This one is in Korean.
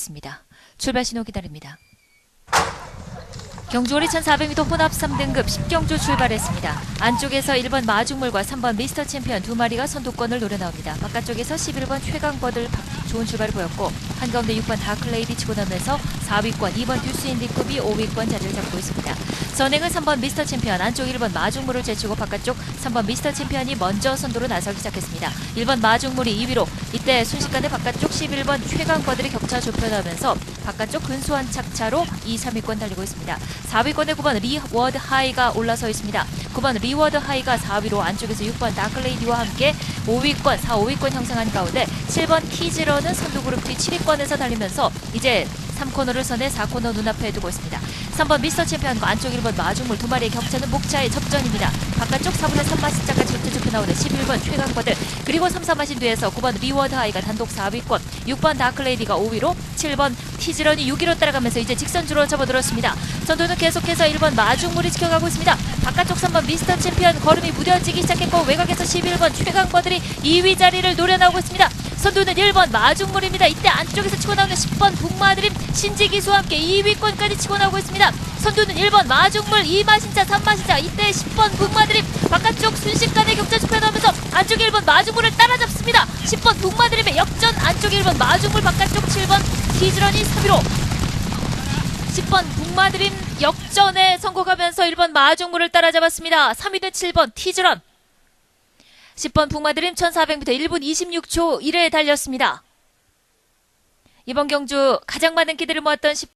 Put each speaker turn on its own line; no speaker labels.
있습니다. 출발 신호 기다립니다. 경주오리 1400m 혼합 3등급 10경주 출발했습니다. 안쪽에서 1번 마중물과 3번 미스터 챔피언 두 마리가 선두권을 노려 나옵니다. 바깥쪽에서 11번 최강버들 좋은 출발을 보였고 한가운데 6번 다클레이디 치고 나면서 4위권, 2번 듀스 인디급이 5위권 자리를 잡고 있습니다. 선행은 3번 미스터 챔피언, 안쪽 1번 마중물을 제치고 바깥쪽 3번 미스터 챔피언이 먼저 선두로 나서기 시작했습니다. 1번 마중물이 2위로 이때 순식간에 바깥쪽 11번 최강버들이 격차 좁혀나면서 바깥쪽 근소한 착차로 2, 3위권 달리고 있습니다. 4위권에 9번 리워드 하이가 올라서 있습니다. 9번 리워드 하이가 4위로 안쪽에서 6번 다클레이디와 함께 5위권, 4, 5위권 형성한 가운데 7번 키즈러는 선두 그룹 뒤 7위권에서 달리면서 이제 3코너를 선해 4코너 눈앞에 두고 있습니다. 3번 미스터 챔피언과 안쪽 1번 마중물 두 마리의 격차는 목차의 접전입니다. 바깥쪽 4분의 3마신자까지 흡수좁혀 나오는 11번 최강버들 그리고 3, 4마신 뒤에서 9번 리워드 하이가 단독 4위권 6번 다클레이디가 5위로 7번 티즈런이 6위로 따라가면서 이제 직선주로 접어들었습니다. 선두는 계속해서 1번 마중물이 지켜가고 있습니다. 바깥쪽 3번 미스터 챔피언 걸음이 무뎌지기 시작했고 외곽에서 11번 최강버들이 2위 자리를 노려나오고 있습니다. 선두는 1번 마중물입니다. 이때 안쪽에서 치고 나오는 10번 북마드림 신지기수와 함께 2위권까지 치고 나오고 있습니다. 선두는 1번 마중물 2마신차 3마신차 이때 10번 북마드림 바깥쪽 순식간에 격차 좁혀나오면서 안쪽 1번 마중물을 따라잡습니다. 10번 북마드림의 역전 안쪽 1번 마중물 바깥쪽 7번 티즈런이 3위로 10번 북마드림 역전에 성공하면서 1번 마중물을 따라잡았습니다. 3위는 7번 티즈런 10번 북마드림 1400m 1분 26초 1에 달렸습니다. 이번 경주 가장 많은 기대를 모았던